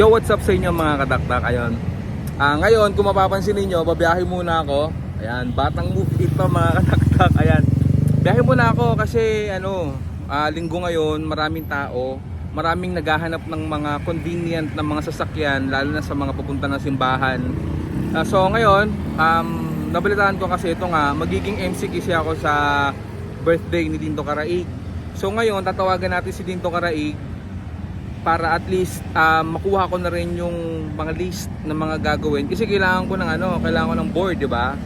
Yo, what's up sa inyo mga kadakdak? Ayun. Ah, ngayon, kung mapapansin niyo, babiyahe muna ako. Ayan, batang move ito mga kadakdak. Ayan. Biyahe muna ako kasi ano, ah, linggo ngayon, maraming tao, maraming naghahanap ng mga convenient na mga sasakyan, lalo na sa mga papunta ng simbahan. Ah, so ngayon, um, nabalitaan ko kasi ito nga, magiging MC kasi ako sa birthday ni Dinto Karaig. So ngayon, tatawagan natin si Dinto Karaig para at least ah, makuha ko na rin yung mga list ng mga gagawin kasi kailangan ko ng ano, kailangan ko ng board, 'di ba?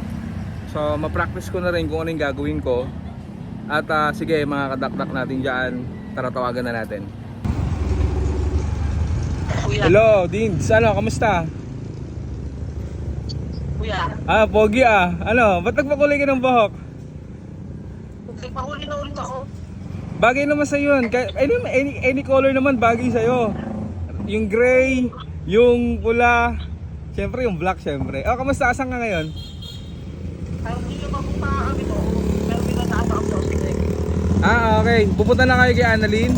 So, ma-practice ko na rin kung ano yung gagawin ko. At ah, sige, mga kadakdak natin diyan, tara tawagan na natin. Kuya, Hello, Dins. Ano, kamusta? kuya, Ah, pogi ah. Ano, ba't nagpakulay ka ng buhok? nagpahuli na ulit ako. Bagay naman sa yun. Kaya- Any, any, any color naman bagay sa'yo. Yung gray, yung pula, Siyempre yung black siyempre. Oh, kamusta? Asan ka ngayon? Sa. Ah, okay. Pupunta na kayo kay Annalyn?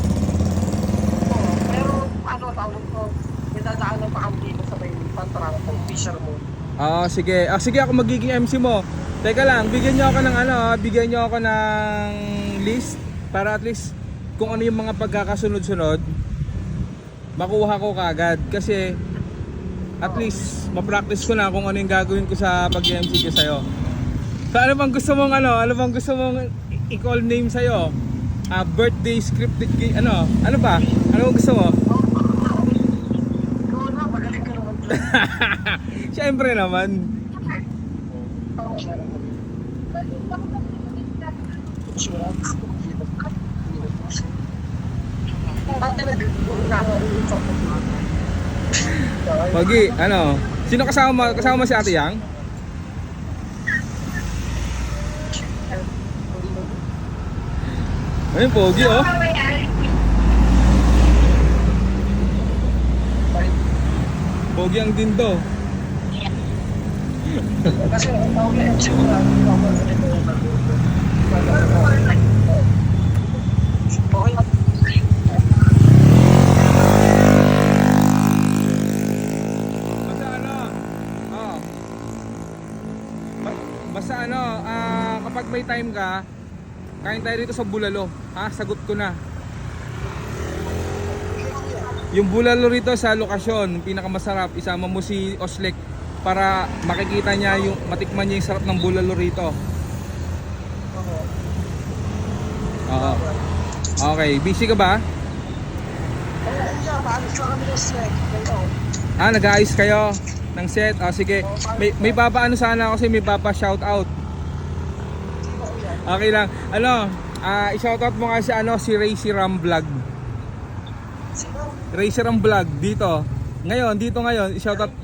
Oo, pero ano tawag ko, pinadaanan pa kami dito sa may pantrang kung fisher mo. Ah, sige. Ah, sige ako magiging MC mo. Teka lang, bigyan niyo ako ng ano, ah, bigyan niyo ako ng list para at least kung ano yung mga pagkakasunod-sunod makuha ko kagad kasi at least ma-practice ko na kung ano yung gagawin ko sa pag-MC ko sa'yo. So ano bang gusto mong ano, ano bang gusto mong i-call name sa'yo? Ah, birthday scripted gi- ano? Ano ba? Ano bang gusto mo? Siyempre naman. Insurance. Pogi, ano? Sino kasama kasama mo si Ate Yang? Ayun, Pogi oh. Pogi ang dindo. Kasi ang tawag na yung sigura, Okay lang. Basta ano? Oh. Basta ano, ah, kapag may time ka, kain tayo dito sa Bulalo. Ha, sagot ko na. Yung bulalo rito sa lokasyon, pinakamasarap, isama mo si Oslek para makikita niya yung matikman niya yung sarap ng bulalo rito. Oo. Okay, busy ka ba? Yeah, kami ng snack. Ngayon. Ah, nag-aayos kayo ng set. Ah, sige. May may papa ano sana kasi may papa shout out. Okay lang. Ano, ah i-shout out mo kasi ano si Racy Ram Vlog. Racy Ram Vlog dito. Ngayon, dito ngayon, i-shout out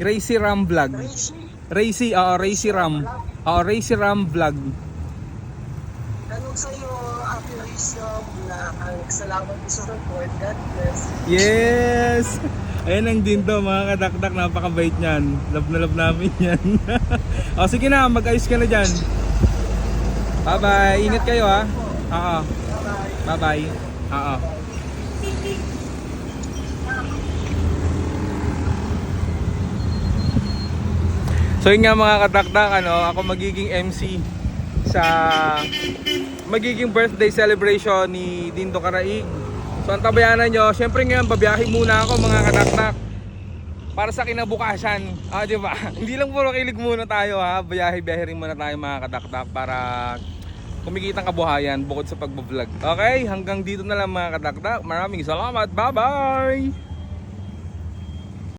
Racy Ram Vlog. Racy, oo, Racy Ram. Oo, Racy Ram Vlog. Tanong sa'yo, Ate Rachel, na ang salamat ko sa report. God bless. Yes! Ayan ang dinto mga kadakdak, napakabait niyan. Love na love namin yan. o sige na, mag-ayos ka na dyan. Bye-bye. Ingat kayo ha. Oo. Bye-bye. Oo. So yun nga mga kadakdak, ano, ako magiging MC sa magiging birthday celebration ni Dindo Karaig. So ang tabayanan nyo, syempre ngayon babiyahe muna ako mga kadakdak para sa kinabukasan. Ah, di ba? Hindi lang puro kilig muna tayo ha. Biyahe-biyahe rin muna tayo mga kadakdak para kumikitang kabuhayan bukod sa pagbablog. Okay, hanggang dito na lang mga kadakdak. Maraming salamat. Bye-bye!